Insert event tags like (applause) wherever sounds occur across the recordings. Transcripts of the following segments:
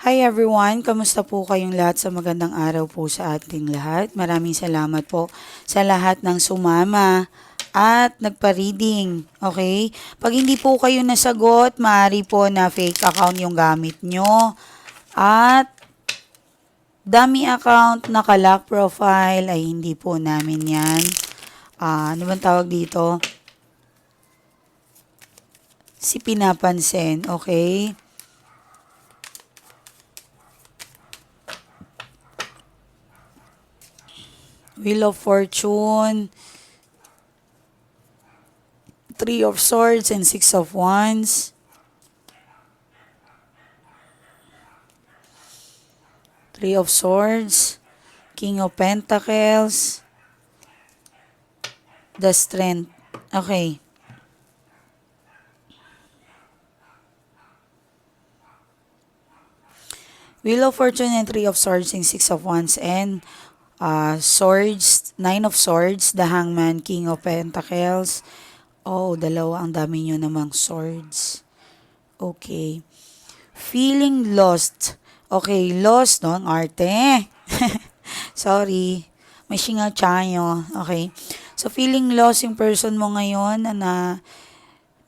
Hi everyone, kamusta po kayong lahat sa magandang araw po sa ating lahat. Maraming salamat po sa lahat ng sumama at nagpa-reading. Okay? Pag hindi po kayo nasagot, maaari po na fake account yung gamit nyo. At dummy account, naka-lock profile, ay hindi po namin yan. Ah, ano bang tawag dito? Si pinapansin, okay? Wheel of Fortune, Three of Swords, and Six of Wands. Three of Swords, King of Pentacles, the Strength. Okay. Wheel of Fortune and Three of Swords and Six of Wands and uh, Swords, Nine of Swords, the Hangman, King of Pentacles. Oh, dalawa ang dami nyo namang swords. Okay. Feeling lost. Okay, lost, no? Ang arte. (laughs) Sorry. May singa tayo. Okay. So, feeling lost yung person mo ngayon na, na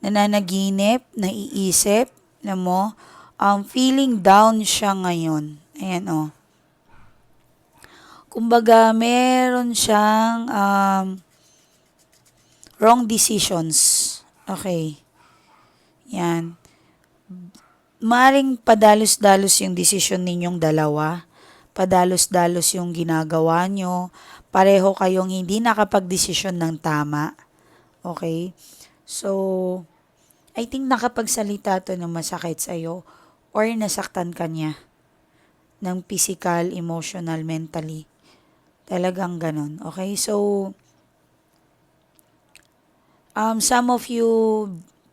nananaginip, naiisip, alam mo, um, feeling down siya ngayon. Ayan, oh. Kumbaga, meron siyang um, wrong decisions. Okay. Yan. Maring padalos-dalos yung decision ninyong dalawa. Padalos-dalos yung ginagawa nyo. Pareho kayong hindi nakapag-desisyon ng tama. Okay? So, I think nakapagsalita to ng masakit sa'yo or nasaktan ka niya ng physical, emotional, mentally. Talagang ganun. Okay? So, um, some of you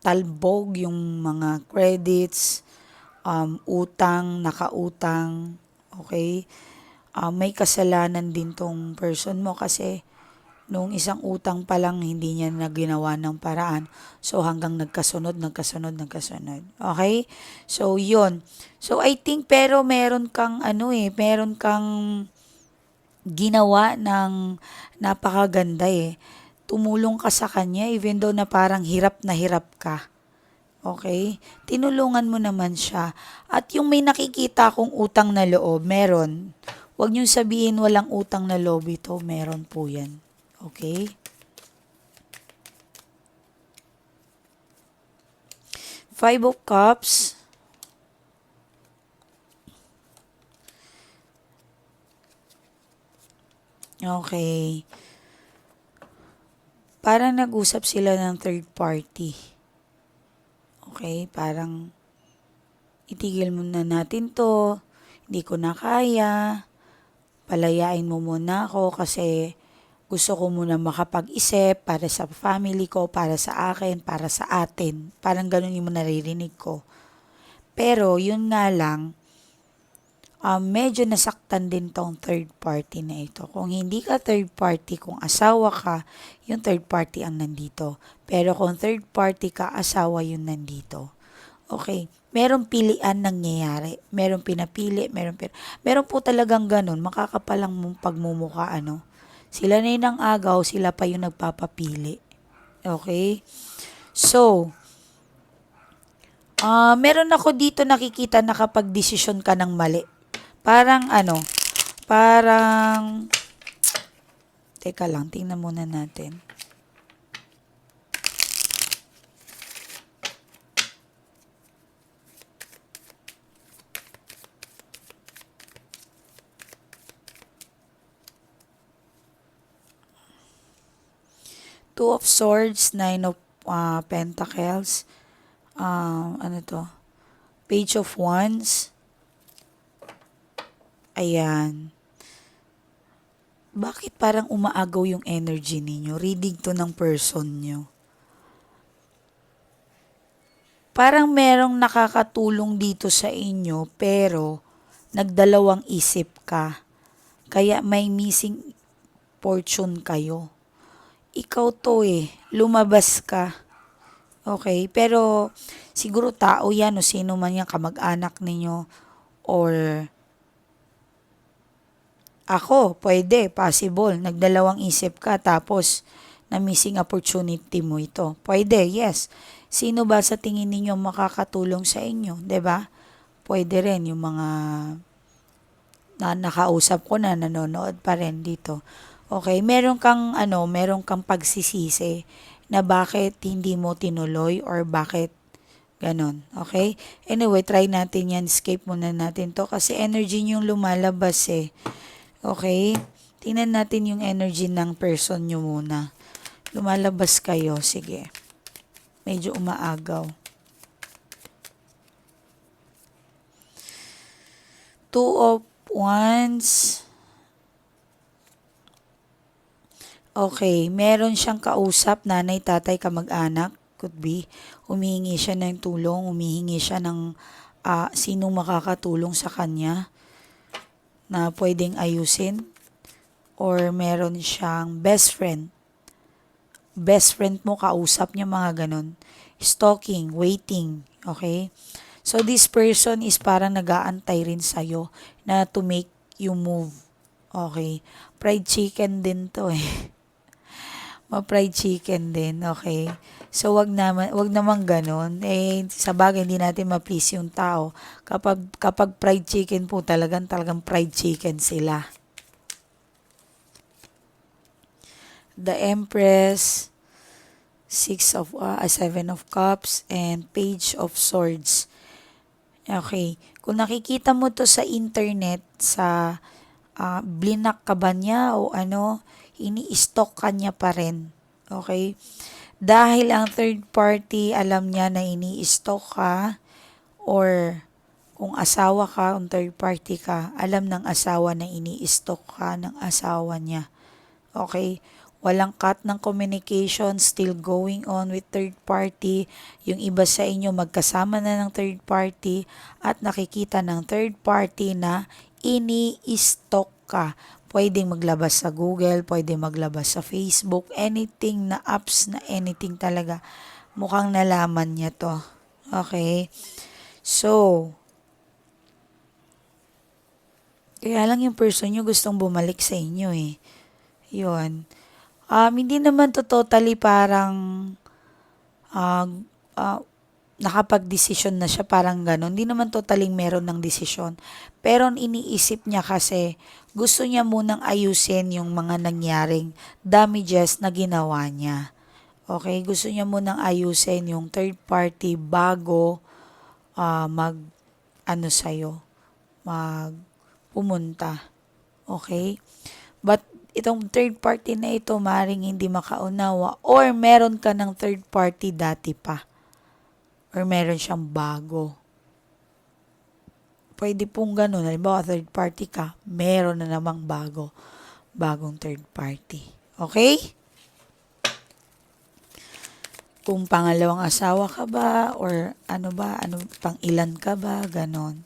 talbog yung mga credits, um, utang, nakautang, okay? Um, may kasalanan din tong person mo kasi nung isang utang pa lang hindi niya na ginawa ng paraan. So hanggang nagkasunod, nagkasunod, nagkasunod. Okay? So yun. So I think pero meron kang ano eh, meron kang ginawa ng napakaganda eh. Tumulong ka sa kanya even though na parang hirap na hirap ka. Okay? Tinulungan mo naman siya. At yung may nakikita kong utang na loob, meron. Huwag niyong sabihin walang utang na loob ito. Meron po yan. Okay? Five of Cups. Okay. Parang nag-usap sila ng third party. Okay, parang itigil muna natin to. Hindi ko na kaya. Palayain mo muna ako kasi gusto ko muna makapag-isip para sa family ko, para sa akin, para sa atin. Parang ganun yung naririnig ko. Pero yun nga lang, um, medyo nasaktan din tong third party na ito. Kung hindi ka third party, kung asawa ka, yung third party ang nandito. Pero kung third party ka, asawa yung nandito. Okay. Meron pilian nangyayari. Meron pinapili, meron pin Meron po talagang ganun. Makakapalang mong pagmumuka, ano. Sila na yung agaw, sila pa yung nagpapapili. Okay? So, ah meron ako dito nakikita na kapag desisyon ka ng mali. Parang ano, parang, teka lang, tingnan muna natin. Two of Swords, Nine of uh, Pentacles, uh, ano to? Page of Wands. Ayan. Bakit parang umaagaw yung energy ninyo? Reading to ng person nyo. Parang merong nakakatulong dito sa inyo pero nagdalawang isip ka. Kaya may missing fortune kayo. Ikaw to eh. Lumabas ka. Okay? Pero siguro tao yan o sino man yan kamag-anak ninyo Or ako, pwede, possible. Nagdalawang isip ka tapos na missing opportunity mo ito. Pwede, yes. Sino ba sa tingin ninyo makakatulong sa inyo, 'di ba? Pwede rin yung mga na nakausap ko na nanonood pa rin dito. Okay, meron kang ano, meron kang pagsisisi na bakit hindi mo tinuloy or bakit ganon. Okay? Anyway, try natin yan. Escape muna natin to kasi energy yung lumalabas eh. Okay? Tingnan natin yung energy ng person nyo muna. Lumalabas kayo. Sige. Medyo umaagaw. Two of Wands. Okay, meron siyang kausap, nanay, tatay, kamag-anak, could be. Humihingi siya ng tulong, humihingi siya ng ah, sinong makakatulong sa kanya na pwedeng ayusin. Or meron siyang best friend. Best friend mo, kausap niya mga ganon. Stalking, waiting, okay? So this person is parang nag-aantay rin sa'yo na to make you move. Okay. Fried chicken din to eh. (laughs) Ma-fried chicken din, okay? So, wag naman, wag naman ganon. Eh, sa bagay, hindi natin ma-please yung tao. Kapag, kapag fried chicken po, talagang, talagang fried chicken sila. The Empress, Six of, uh, Seven of Cups, and Page of Swords. Okay. Kung nakikita mo to sa internet, sa uh, blinak ka ba niya o ano, ini-stock ka niya pa rin. Okay? Dahil ang third party, alam niya na ini-stock ka or kung asawa ka, kung third party ka, alam ng asawa na ini-stock ka ng asawa niya. Okay? Walang cut ng communication, still going on with third party. Yung iba sa inyo magkasama na ng third party at nakikita ng third party na ini-stock ka. Pwedeng maglabas sa Google, pwedeng maglabas sa Facebook, anything na apps na anything talaga. Mukhang nalaman niya to. Okay? So, kaya lang yung person nyo gustong bumalik sa inyo eh. Yun. Um, hindi naman to totally parang uh, uh, nakapag-desisyon na siya, parang gano'n. Hindi naman totaling meron ng desisyon. Pero iniisip niya kasi, gusto niya munang ayusin yung mga nangyaring damages na ginawa niya. Okay, gusto niya munang ayusin yung third party bago uh, mag, ano sa'yo, mag pumunta. Okay? But itong third party na ito maring hindi makaunawa or meron ka ng third party dati pa or meron siyang bago. Pwede pong ganun. Halimbawa, third party ka, meron na namang bago. Bagong third party. Okay? Kung pangalawang asawa ka ba, or ano ba, ano, pang ilan ka ba, ganon.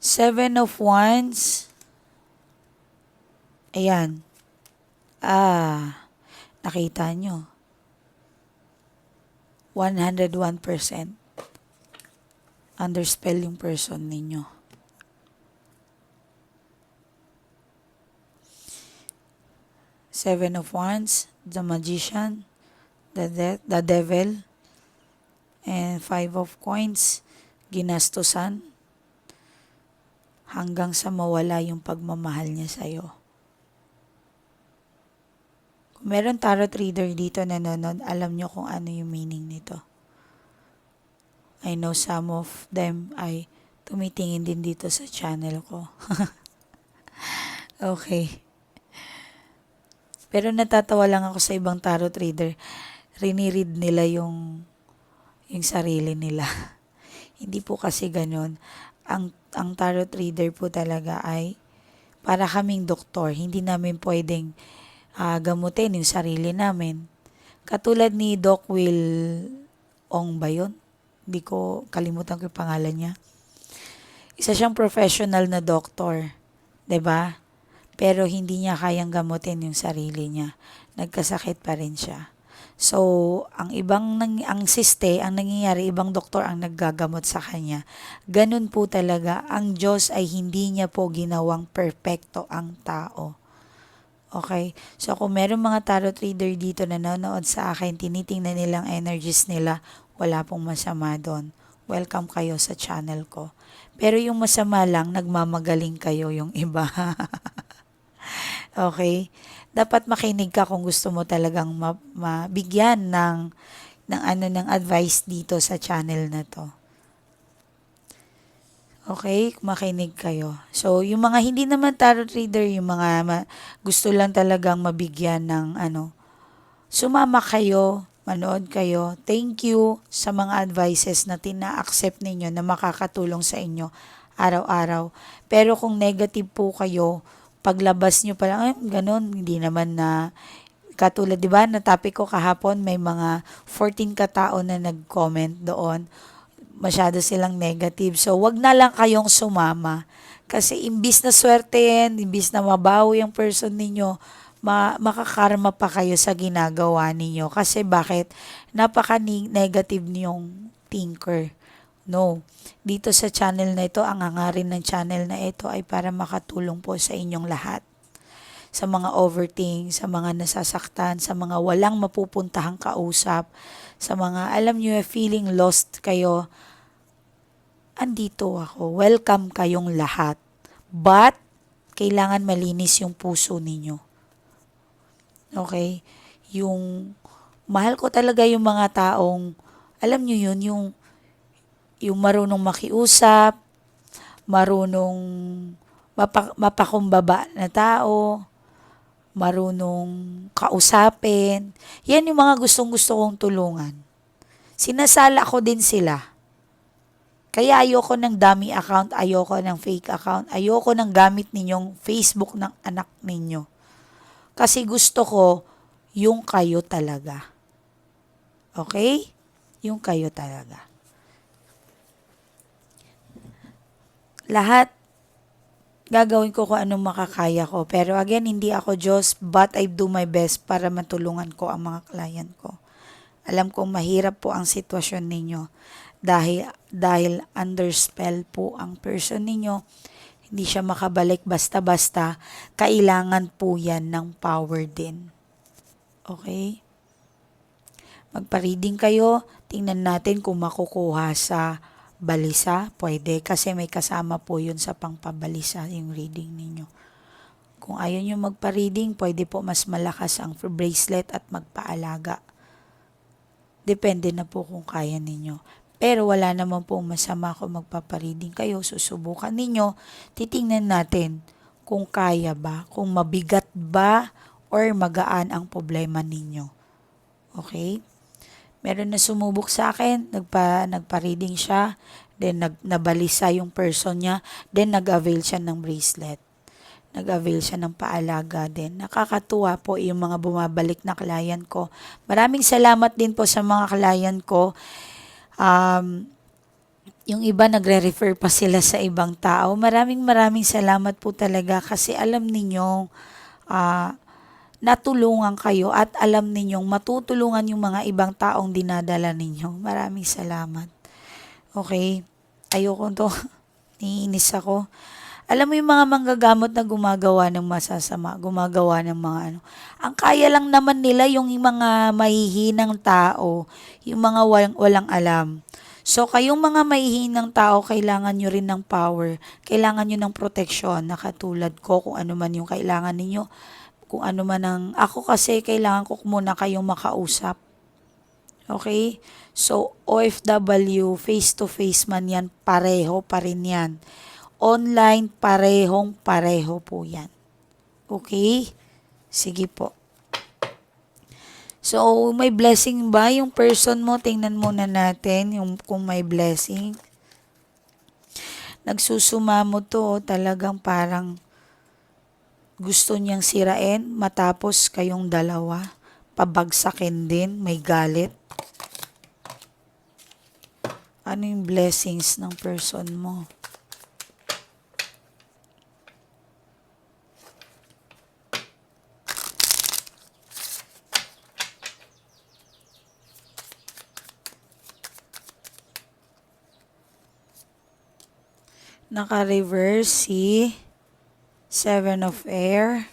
Seven of Wands. Ayan. Ah, nakita nyo. 101% underspell yung person ninyo. Seven of Wands, the Magician, the, de- the Devil, and Five of Coins, ginastusan, hanggang sa mawala yung pagmamahal niya sa'yo. Kung meron tarot reader dito na nanonood, alam nyo kung ano yung meaning nito. I know some of them ay tumitingin din dito sa channel ko. (laughs) okay. Pero natatawa lang ako sa ibang tarot reader. Riniread nila yung yung sarili nila. (laughs) Hindi po kasi ganun. Ang ang tarot reader po talaga ay para kaming doktor. Hindi namin pwedeng uh, gamutin yung sarili namin. Katulad ni Doc Will Ong ba yun? Hindi ko kalimutan ko yung pangalan niya. Isa siyang professional na doktor. 'di ba? Pero hindi niya kayang gamutin yung sarili niya. Nagkasakit pa rin siya. So, ang ibang nang, ang siste, ang nangyayari, ibang doktor ang naggagamot sa kanya. Ganun po talaga, ang Diyos ay hindi niya po ginawang perpekto ang tao. Okay? So, kung meron mga tarot reader dito na nanonood sa akin, tinitingnan nilang energies nila, wala pong masama doon. Welcome kayo sa channel ko. Pero yung masama lang, nagmamagaling kayo yung iba. (laughs) okay? Dapat makinig ka kung gusto mo talagang ma- mabigyan ng ng ano ng advice dito sa channel na to. Okay, makinig kayo. So, yung mga hindi naman tarot reader, yung mga ma- gusto lang talagang mabigyan ng ano, sumama kayo, manood kayo. Thank you sa mga advices na tina-accept ninyo na makakatulong sa inyo araw-araw. Pero kung negative po kayo, paglabas nyo pa lang, ay, ganun, hindi naman na, katulad, di ba, na topic ko kahapon, may mga 14 katao na nag-comment doon. Masyado silang negative. So, wag na lang kayong sumama. Kasi imbis na swerte yan, imbis na mabawi yung person ninyo, ma makakarma pa kayo sa ginagawa ninyo. Kasi bakit? Napaka-negative niyong thinker. No. Dito sa channel na ito, ang hangarin ng channel na ito ay para makatulong po sa inyong lahat. Sa mga overthink, sa mga nasasaktan, sa mga walang mapupuntahang kausap, sa mga alam nyo, feeling lost kayo, andito ako. Welcome kayong lahat. But, kailangan malinis yung puso ninyo. Okay? Yung, mahal ko talaga yung mga taong, alam nyo yun, yung yung marunong makiusap, marunong mapa, mapakumbaba na tao, marunong kausapin. Yan yung mga gustong-gusto kong tulungan. Sinasala ko din sila. Kaya ayoko ng dummy account, ayoko ng fake account, ayoko ng gamit ninyong Facebook ng anak ninyo. Kasi gusto ko yung kayo talaga. Okay? Yung kayo talaga. lahat gagawin ko kung anong makakaya ko. Pero again, hindi ako Diyos, but I do my best para matulungan ko ang mga client ko. Alam kong mahirap po ang sitwasyon ninyo dahil, dahil under spell po ang person ninyo. Hindi siya makabalik basta-basta. Kailangan po yan ng power din. Okay? Magpa-reading kayo. Tingnan natin kung makukuha sa balisa, pwede. Kasi may kasama po yun sa pangpabalisa yung reading ninyo. Kung ayaw nyo magpa-reading, pwede po mas malakas ang bracelet at magpaalaga. Depende na po kung kaya ninyo. Pero wala naman po masama kung magpapareading kayo. Susubukan ninyo. Titingnan natin kung kaya ba, kung mabigat ba, or magaan ang problema ninyo. Okay? Meron na sumubok sa akin, nagpa, nagpa-reading siya, then nag, nabalisa yung person niya, then nag-avail siya ng bracelet. Nag-avail siya ng paalaga din. Nakakatuwa po yung mga bumabalik na client ko. Maraming salamat din po sa mga client ko. Um, yung iba nagre-refer pa sila sa ibang tao. Maraming maraming salamat po talaga kasi alam ninyong uh, natulungan kayo at alam ninyong matutulungan yung mga ibang taong dinadala ninyo. Maraming salamat. Okay? Ayoko to. (laughs) Niinis ako. Alam mo yung mga manggagamot na gumagawa ng masasama, gumagawa ng mga ano. Ang kaya lang naman nila yung mga mahihinang tao, yung mga walang, walang alam. So, kayong mga mahihinang tao, kailangan nyo rin ng power. Kailangan nyo ng proteksyon na katulad ko kung ano man yung kailangan ninyo kung ano man ang, ako kasi kailangan ko muna kayong makausap. Okay? So, OFW, face-to-face man yan, pareho pa rin yan. Online, parehong pareho po yan. Okay? Sige po. So, may blessing ba yung person mo? Tingnan muna natin yung kung may blessing. Nagsusuma mo to, talagang parang gusto niyang sirain matapos kayong dalawa. Pabagsakin din, may galit. Ano yung blessings ng person mo? Naka-reverse si Seven of Air.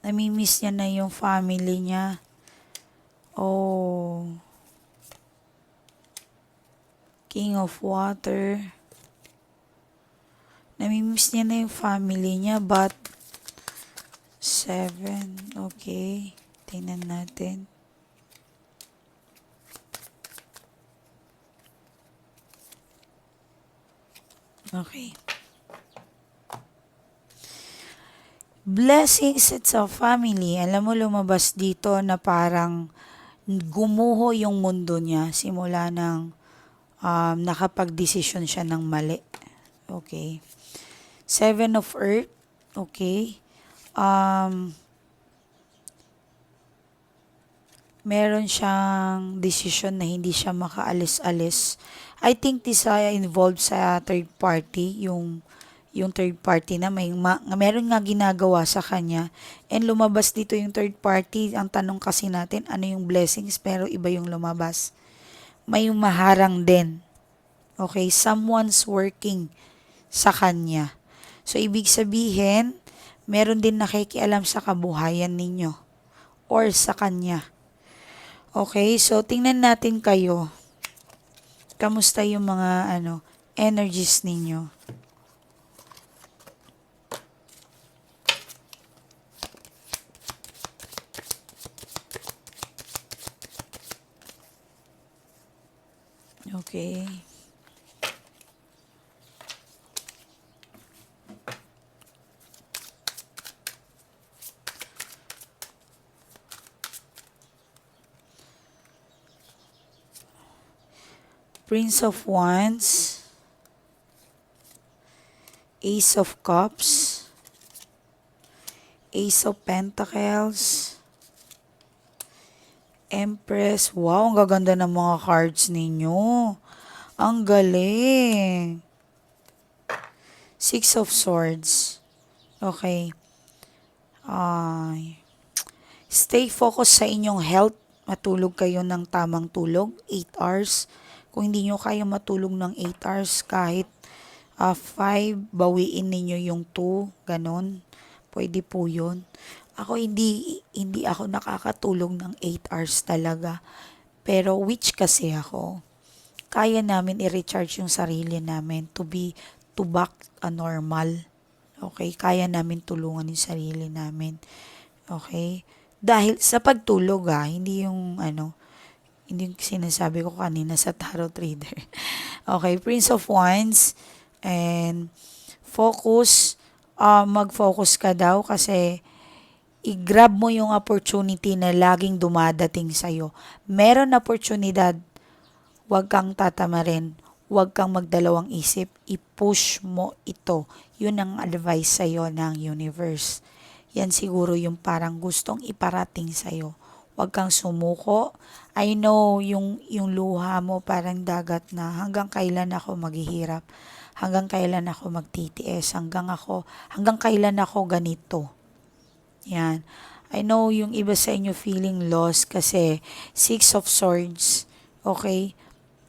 Namimiss niya na yung family niya. Oh. King of Water. Namimiss niya na yung family niya but seven. Okay. Tingnan natin. Okay. Blessings sa family. Alam mo, lumabas dito na parang gumuho yung mundo niya simula ng um, nakapag-desisyon siya ng mali. Okay. Seven of Earth. Okay. Um, meron siyang decision na hindi siya makaalis-alis. I think this uh, involved sa third party, yung yung third party na may ma, meron nga ginagawa sa kanya. And lumabas dito yung third party. Ang tanong kasi natin ano yung blessings pero iba yung lumabas. May maharang din. Okay? Someone's working sa kanya. So ibig sabihin meron din nakikialam sa kabuhayan ninyo or sa kanya. Okay? So tingnan natin kayo kamusta yung mga ano energies ninyo Okay. Prince of Wands, Ace of Cups, Ace of Pentacles, Empress. Wow, ang gaganda ng mga cards ninyo. Ang galing. Six of Swords. Okay. Ay. Stay focused sa inyong health. Matulog kayo ng tamang tulog. 8 hours. Kung hindi nyo kaya matulog ng 8 hours, kahit 5, uh, bawiin ninyo yung 2. Ganon. Pwede po yun. Ako hindi hindi ako nakakatulog ng 8 hours talaga. Pero which kasi ako, kaya namin i-recharge yung sarili namin to be to back a normal. Okay? Kaya namin tulungan yung sarili namin. Okay? Dahil sa pagtulog ah, hindi yung ano, hindi yung sinasabi ko kanina sa tarot reader. (laughs) okay, Prince of Wands and focus, uh, mag-focus ka daw kasi i-grab mo yung opportunity na laging dumadating sa'yo. Meron oportunidad, huwag kang tatamarin, huwag kang magdalawang isip, i-push mo ito. Yun ang advice sa'yo ng universe. Yan siguro yung parang gustong iparating sa'yo. Huwag kang sumuko. I know yung, yung luha mo parang dagat na hanggang kailan ako maghihirap. Hanggang kailan ako magtitiis. Hanggang ako, hanggang kailan ako ganito yan. I know yung iba sa inyo feeling lost kasi Six of Swords, okay?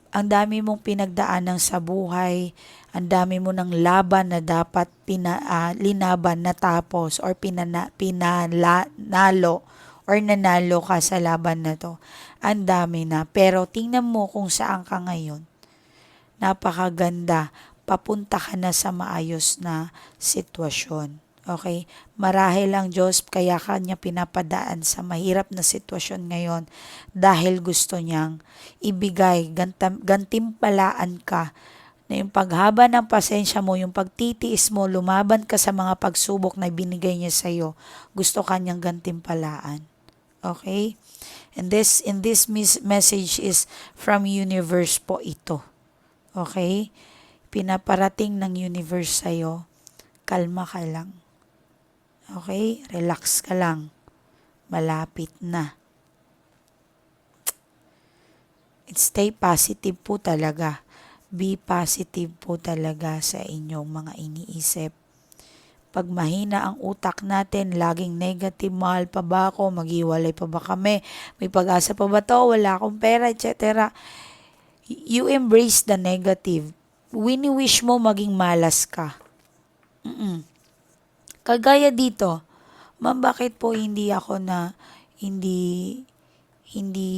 Ang dami mong pinagdaanan sa buhay, ang dami mo ng laban na dapat pina, uh, linaban natapos or pinana, pinanalo or nanalo ka sa laban na to. Ang dami na. Pero tingnan mo kung saan ka ngayon. Napakaganda. Papunta ka na sa maayos na sitwasyon. Okay? Marahil ang Diyos kaya kanya pinapadaan sa mahirap na sitwasyon ngayon dahil gusto niyang ibigay, gantam, gantimpalaan ka na yung paghaba ng pasensya mo, yung pagtitiis mo, lumaban ka sa mga pagsubok na binigay niya sa iyo, gusto kanyang gantimpalaan. Okay? And this in this message is from universe po ito. Okay? Pinaparating ng universe sa iyo. Kalma ka lang. Okay? Relax ka lang. Malapit na. Stay positive po talaga. Be positive po talaga sa inyong mga iniisip. Pag mahina ang utak natin, laging negative, mahal pa ba ako, maghiwalay pa ba kami, may pag-asa pa ba to, wala akong pera, etc. you embrace the negative. Wini-wish mo maging malas ka. Mm-mm. Kagaya dito, ma'am, bakit po hindi ako na hindi hindi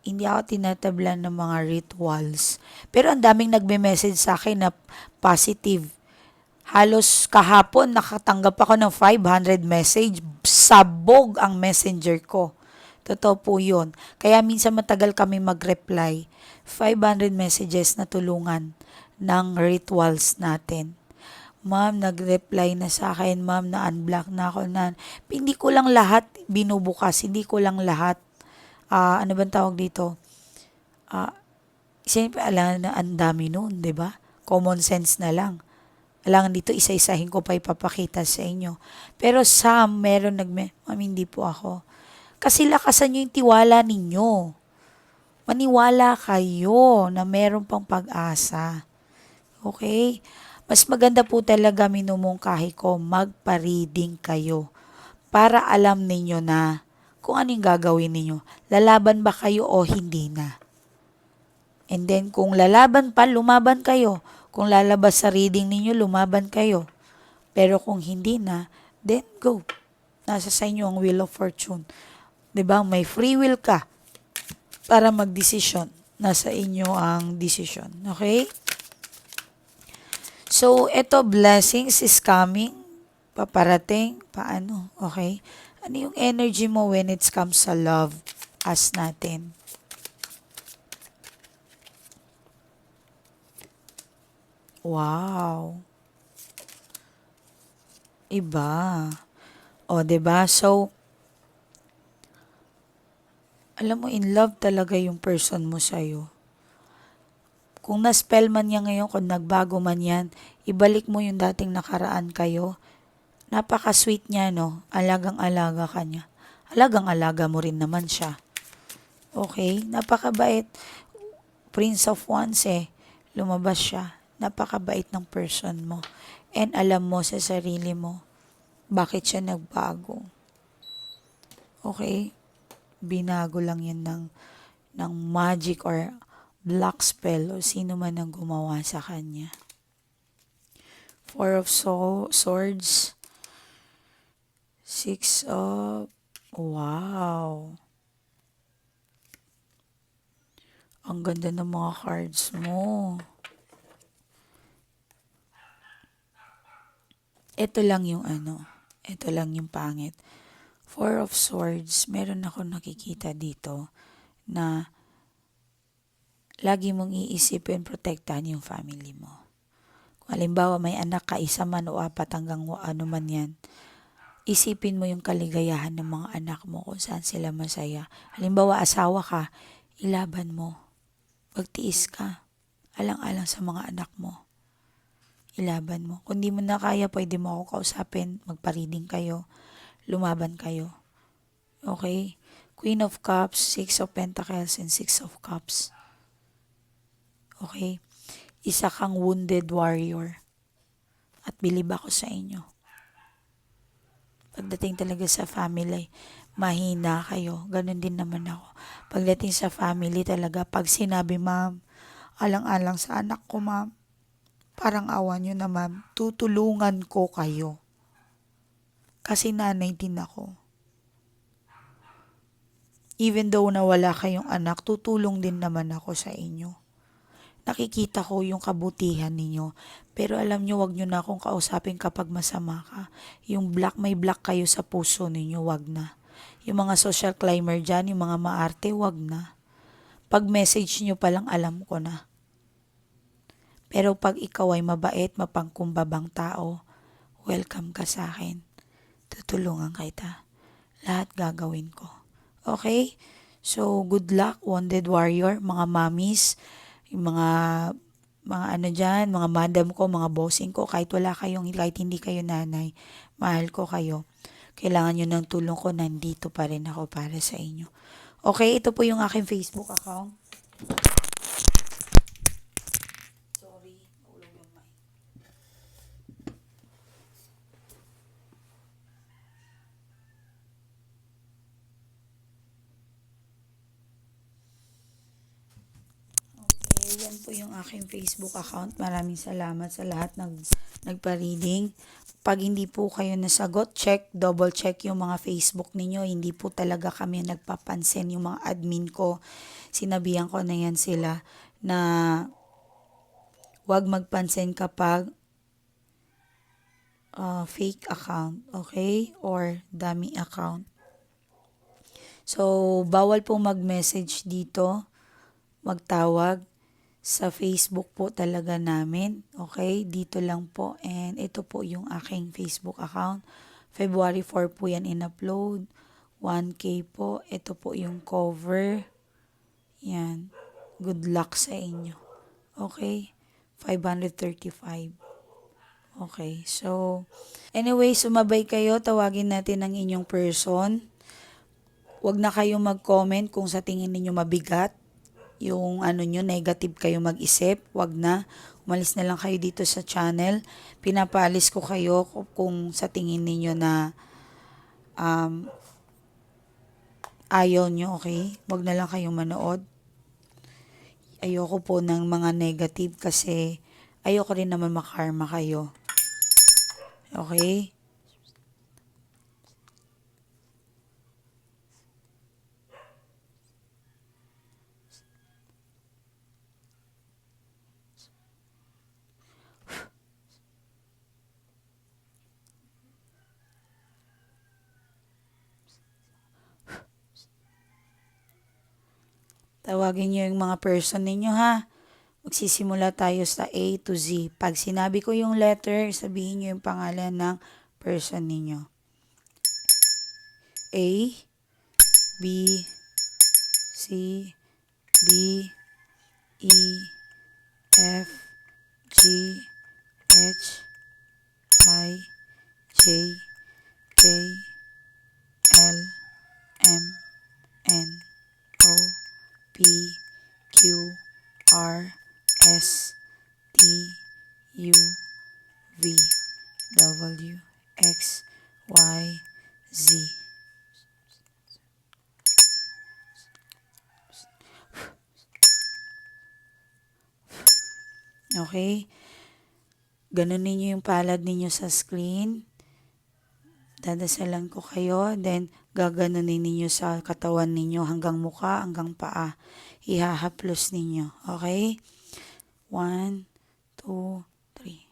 hindi ako tinatablan ng mga rituals. Pero ang daming nagme-message sa akin na positive. Halos kahapon nakatanggap ako ng 500 message. Sabog ang messenger ko. Totoo po yun. Kaya minsan matagal kami mag-reply. 500 messages na tulungan ng rituals natin. Ma'am, nag-reply na sa akin. Ma'am, na-unblock na ako na. Hindi ko lang lahat binubukas. Hindi ko lang lahat. ah ano bang tawag dito? Ah, siyempre, alam na ang dami noon, di ba? Common sense na lang. Alangan dito, isa-isahin ko pa ipapakita sa inyo. Pero some, meron nag Ma'am, hindi po ako. Kasi lakasan nyo yung tiwala ninyo. Maniwala kayo na meron pang pag-asa. Okay? Mas maganda po talaga minumungkahi ko, magpa-reading kayo. Para alam ninyo na kung ano yung gagawin ninyo. Lalaban ba kayo o hindi na? And then, kung lalaban pa, lumaban kayo. Kung lalabas sa reading ninyo, lumaban kayo. Pero kung hindi na, then go. Nasa sa inyo ang wheel of fortune. ba May free will ka para magdesisyon. Nasa inyo ang decision. Okay? So, ito, blessings is coming. Paparating. Paano? Okay? Ano yung energy mo when it comes sa love? As natin. Wow. Iba. O, ba? So, alam mo, in love talaga yung person mo sa'yo. Kung na-spell man niya ngayon, kung nagbago man yan, ibalik mo yung dating nakaraan kayo. Napaka-sweet niya, no? Alagang-alaga ka niya. Alagang-alaga mo rin naman siya. Okay? Napakabait. Prince of Wands eh. Lumabas siya. Napakabait ng person mo. And alam mo sa sarili mo, bakit siya nagbago. Okay? Binago lang yan ng, ng magic or black spell o sino man ang gumawa sa kanya. Four of so Swords. Six of... Wow. Ang ganda ng mga cards mo. Ito lang yung ano. Ito lang yung pangit. Four of Swords. Meron ako nakikita dito na lagi mong iisipin protektahan yung family mo. Kung halimbawa may anak ka, isa man o apat hanggang ano man yan, isipin mo yung kaligayahan ng mga anak mo kung saan sila masaya. Halimbawa asawa ka, ilaban mo. Pagtiis ka. Alang-alang sa mga anak mo. Ilaban mo. Kung di mo na kaya, pwede mo ako kausapin, magpa-reading kayo, lumaban kayo. Okay? Queen of Cups, Six of Pentacles, and Six of Cups. Okay? Isa kang wounded warrior. At bilib ako sa inyo. Pagdating talaga sa family, mahina kayo. Ganon din naman ako. Pagdating sa family talaga, pag sinabi, ma'am, alang-alang sa anak ko, ma'am, parang awa nyo na, ma'am, tutulungan ko kayo. Kasi nanay din ako. Even though na wala kayong anak, tutulong din naman ako sa inyo. Nakikita ko yung kabutihan ninyo. Pero alam nyo, wag nyo na akong kausapin kapag masama ka. Yung black, may black kayo sa puso ninyo, wag na. Yung mga social climber dyan, yung mga maarte, wag na. Pag message nyo palang alam ko na. Pero pag ikaw ay mabait, mapangkumbabang tao, welcome ka sa akin. Tutulungan kita. Lahat gagawin ko. Okay? So, good luck, Wounded Warrior, mga yung mga mga ano dyan, mga madam ko, mga bossing ko, kahit wala kayong, kahit hindi kayo nanay, mahal ko kayo. Kailangan nyo ng tulong ko, nandito pa rin ako para sa inyo. Okay, ito po yung aking Facebook account. Sorry, mahulog yung mic. Yan po yung aking Facebook account. Maraming salamat sa lahat nag, nagpa-reading. Pag hindi po kayo nasagot, check, double check yung mga Facebook ninyo. Hindi po talaga kami nagpapansin yung mga admin ko. Sinabihan ko na yan sila na wag magpansin kapag uh, fake account, okay? Or dummy account. So, bawal po mag-message dito, magtawag sa Facebook po talaga namin. Okay? Dito lang po. And ito po yung aking Facebook account. February 4 po yan in-upload. 1K po. Ito po yung cover. Yan. Good luck sa inyo. Okay? 535. Okay. So, anyway, sumabay kayo. Tawagin natin ang inyong person. Huwag na kayong mag-comment kung sa tingin ninyo mabigat yung ano nyo, negative kayo mag-isip, wag na. Umalis na lang kayo dito sa channel. Pinapaalis ko kayo kung sa tingin ninyo na um, ayaw nyo, okay? Wag na lang kayong manood. Ayoko po ng mga negative kasi ayoko rin naman makarma kayo. Okay? Tawagin niyo yung mga person ninyo ha. Magsisimula tayo sa A to Z. Pag sinabi ko yung letter, sabihin niyo yung pangalan ng person ninyo. A, B, C, D, E, F, G, H, I, J, K, L, M, N, O, Q, R, S, T, U, V, W, X, Y, Z. Okay? Ganun ninyo yung palad ninyo sa screen. Dadasalan ko kayo. Then, gaganunin ninyo sa katawan ninyo hanggang muka, hanggang paa. Ihahaplos ninyo. Okay? One, two, three.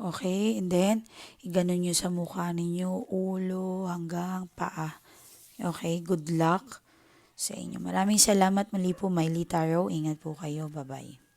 Okay, and then, iganon nyo sa mukha ninyo, ulo, hanggang paa. Okay, good luck sa inyo. Maraming salamat muli po, Miley Taro. Ingat po kayo. Bye-bye.